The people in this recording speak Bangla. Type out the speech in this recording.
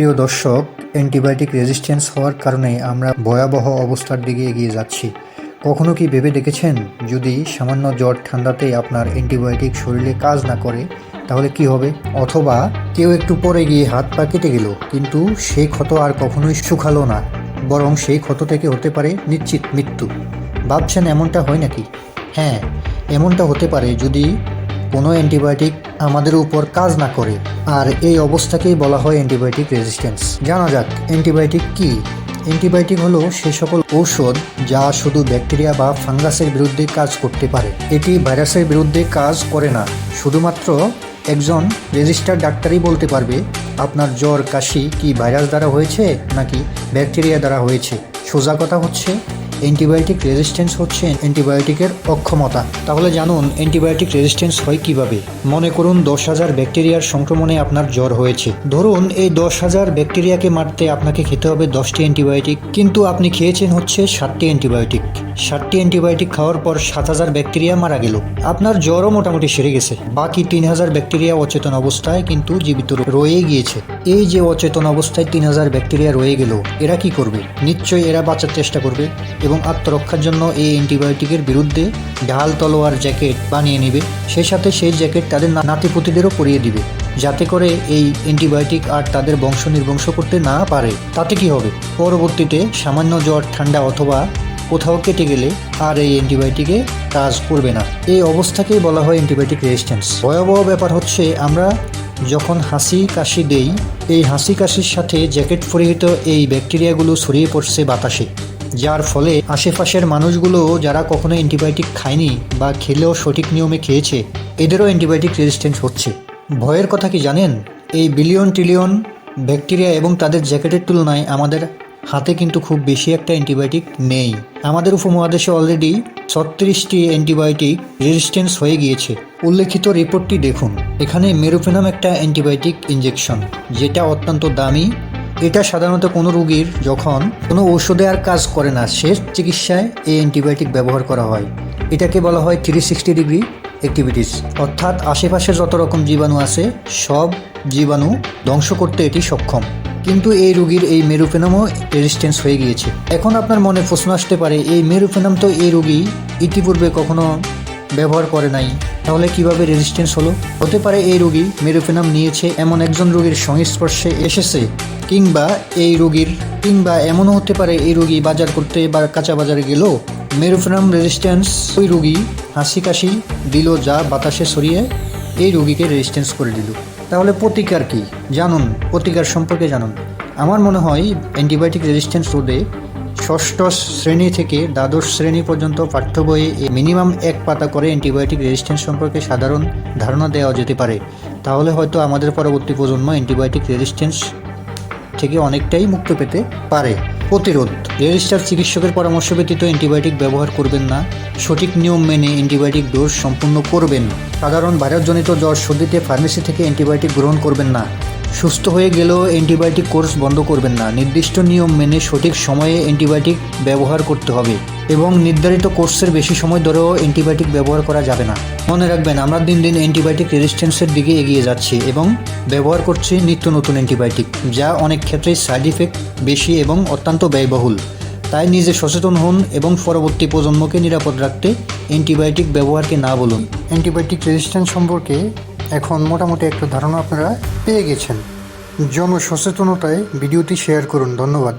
প্রিয় দর্শক, অ্যান্টিবায়োটিক রেজিস্ট্যান্স হওয়ার কারণে আমরা ভয়াবহ অবস্থার দিকে এগিয়ে যাচ্ছি। কখনো কি ভেবে দেখেছেন? যদি সামান্য জ্বর ঠান্ডাতে আপনার অ্যান্টিবায়োটিক শরীরে কাজ না করে, তাহলে কি হবে? অথবা কেউ একটু পরে গিয়ে হাত পা কেটে গেল, কিন্তু সেই ক্ষত আর কখনোই শুকালো না, বরং সেই ক্ষত থেকে হতে পারে নিশ্চিত মৃত্যু। ভাবছেন এমনটা হয় নাকি? হ্যাঁ এমনটা হতে পারে যদি কোনো অ্যান্টিবায়োটিক আমাদের উপর কাজ না করে। আর এই অবস্থাকেই বলা হয় অ্যান্টিবায়োটিক রেজিস্ট্যান্স। জানা যাক, অ্যান্টিবায়োটিক কি? অ্যান্টিবায়োটিক হলো সে সকল ঔষধ যা শুধু ব্যাকটেরিয়া বা ফাঙ্গাসের বিরুদ্ধে কাজ করতে পারে। এটি ভাইরাসের বিরুদ্ধে কাজ করে না, শুধুমাত্র একজন রেজিস্টার্ড ডাক্তারই বলতে পারবে, আপনার জ্বর, কাশি কি ভাইরাস দ্বারা হয়েছে নাকি ব্যাকটেরিয়া দ্বারা হয়েছে? সোজা কথা হচ্ছে অ্যান্টিবায়োটিক রেজিস্ট্যান্স হচ্ছে অ্যান্টিবায়োটিকের অক্ষমতা। তাহলে জানুন অ্যান্টিবায়োটিক রেজিস্ট্যান্স হয় কীভাবে? মনে করুন, দশ হাজার ব্যাকটেরিয়ার সংক্রমণে আপনার জ্বর হয়েছে। ধরুন, এই দশ হাজার ব্যাকটেরিয়াকে মারতে আপনাকে খেতে হবে দশটি অ্যান্টিবায়োটিক কিন্তু আপনি খেয়েছেন হচ্ছে সাতটি অ্যান্টিবায়োটিক ষাটটি অ্যান্টিবায়োটিক খাওয়ার পর সাত হাজার ব্যাকটেরিয়া মারা গেল। আপনার জ্বরও মোটামুটি সেরে গেছে। বাকি তিন হাজার ব্যাকটেরিয়া অচেতন অবস্থায় কিন্তু জীবিত রয়ে গিয়েছে। এই যে অচেতন অবস্থায় তিন হাজার ব্যাকটেরিয়া রয়ে গেল, এরা কি করবে? নিশ্চয়ই এরা বাঁচার চেষ্টা করবে এবং আত্মরক্ষার জন্য এই অ্যান্টিবায়োটিকের বিরুদ্ধে ঢাল, তলোয়ার, জ্যাকেট বানিয়ে নেবে। সেই সাথে সেই জ্যাকেট তাদের নাতিপুতিদেরও পরিয়ে দিবে। যাতে করে এই অ্যান্টিবায়োটিক আর তাদের বংশ নির্বংশ করতে না পারে। তাতে কি হবে? পরবর্তীতে সামান্য জ্বর, ঠান্ডা অথবা কোথাও কেটে গেলে আর এই অ্যান্টিবায়োটিকে কাজ করবে না। এই অবস্থাকেই বলা হয় অ্যান্টিবায়োটিক রেজিস্ট্যান্স। ভয়াবহ ব্যাপার হচ্ছে, আমরা যখন হাসি কাশি দেই, এই হাসি কাশির সাথে জ্যাকেট পরিহিত এই ব্যাকটেরিয়াগুলো ছড়িয়ে পড়ছে বাতাসে, যার ফলে আশেপাশের মানুষগুলো যারা কখনো অ্যান্টিবায়োটিক খায়নি বা খেলেও সঠিক নিয়মে খেয়েছে, এদেরও অ্যান্টিবায়োটিক রেজিস্ট্যান্স হচ্ছে। ভয়ের কথা কি জানেন? এই বিলিয়ন ট্রিলিয়ন ব্যাকটেরিয়া এবং তাদের জ্যাকেটের তুলনায় আমাদের হাতে কিন্তু খুব বেশি একটা অ্যান্টিবায়োটিক নেই। আমাদের উপমহাদেশে অলরেডি ছত্রিশটি অ্যান্টিবায়োটিক রেজিস্ট্যান্স হয়ে গিয়েছে। উল্লেখিত রিপোর্টটি দেখুন। এখানে মেরুফেনাম একটা অ্যান্টিবায়োটিক ইঞ্জেকশন যেটা অত্যন্ত দামি। এটা সাধারণত কোনো রুগীর যখন কোনো ঔষধে আর কাজ করে না, সে চিকিৎসায় এই অ্যান্টিবায়োটিক ব্যবহার করা হয়। এটাকে বলা হয় থ্রি সিক্সটি ডিগ্রি অ্যাক্টিভিটিস অর্থাৎ আশেপাশে যত রকম জীবাণু আছে, সব জীবাণু ধ্বংস করতে এটি সক্ষম। কিন্তু এই রোগীর এই মেরুফেনামও রেজিস্ট্যান্স হয়ে গিয়েছে। এখন আপনার মনে প্রশ্ন আসতে পারে, এই মেরুফেনাম তো এই রোগী ইতিপূর্বে কখনো ব্যবহার করে নাই, তাহলে কীভাবে রেজিস্ট্যান্স হলো? হতে পারে এই রোগী মেরুফেনাম নিয়েছে, এমন একজন রোগীর সংস্পর্শে এসেছে, কিংবা এই রোগীর, কিংবা এমনও হতে পারে এই রোগী বাজার করতে বা কাঁচা বাজারে গেল, মেরুফেনাম রেজিস্ট্যান্স ওই রোগী হাসি কাশি দিল যা বাতাসে সরিয়ে এই রোগীকে রেজিস্ট্যান্স করে দিল। তাহলে প্রতিকার কি? জানুন, প্রতিকার সম্পর্কে জানুন। আমার মনে হয় অ্যান্টিবায়োটিক রেজিস্ট্যান্স রোধে ষষ্ঠ শ্রেণি থেকে দ্বাদশ শ্রেণি পর্যন্ত পাঠ্য বইয়ে মিনিমাম এক পাতা করে অ্যান্টিবায়োটিক রেজিস্ট্যান্স সম্পর্কে সাধারণ ধারণা দেওয়া যেতে পারে। তাহলে হয়তো আমাদের পরবর্তী প্রজন্ম অ্যান্টিবায়োটিক রেজিস্ট্যান্স থেকে অনেকটাই মুক্ত পেতে পারে। প্রতিরোধ। রেজিস্টার চিকিৎসকের পরামর্শ ব্যতীত অ্যান্টিবায়োটিক ব্যবহার করবেন না। সঠিক নিয়ম মেনে অ্যান্টিবায়োটিক ডোজ সম্পূর্ণ করবেন। সাধারণ ভাইরাসজনিত জ্বর সর্দিতে ফার্মেসি থেকে অ্যান্টিবায়োটিক গ্রহণ করবেন না। সুস্থ হয়ে গেলেও অ্যান্টিবায়োটিক কোর্স বন্ধ করবেন না। নির্দিষ্ট নিয়ম মেনে সঠিক সময়ে অ্যান্টিবায়োটিক ব্যবহার করতে হবে এবং নির্ধারিত কোর্সের বেশি সময় ধরেও অ্যান্টিবায়োটিক ব্যবহার করা যাবে না। মনে রাখবেন, আমরা দিন দিন অ্যান্টিবায়োটিক রেজিস্ট্যান্সের দিকে এগিয়ে যাচ্ছি এবং ব্যবহার করছি নিত্য নতুন অ্যান্টিবায়োটিক, যা অনেক ক্ষেত্রে সাইড ইফেক্ট বেশি এবং অত্যন্ত ব্যয়বহুল। তাই নিজে সচেতন হন এবং পরবর্তী প্রজন্মকে নিরাপদ রাখতে অ্যান্টিবায়োটিক ব্যবহারকে না বলুন। অ্যান্টিবায়োটিক রেজিস্ট্যান্স সম্পর্কে এখন মোটামুটি একটা ধারণা আপনারা পেয়ে গেছেন। জনসচেতনতায় ভিডিওটি শেয়ার করুন ধন্যবাদ।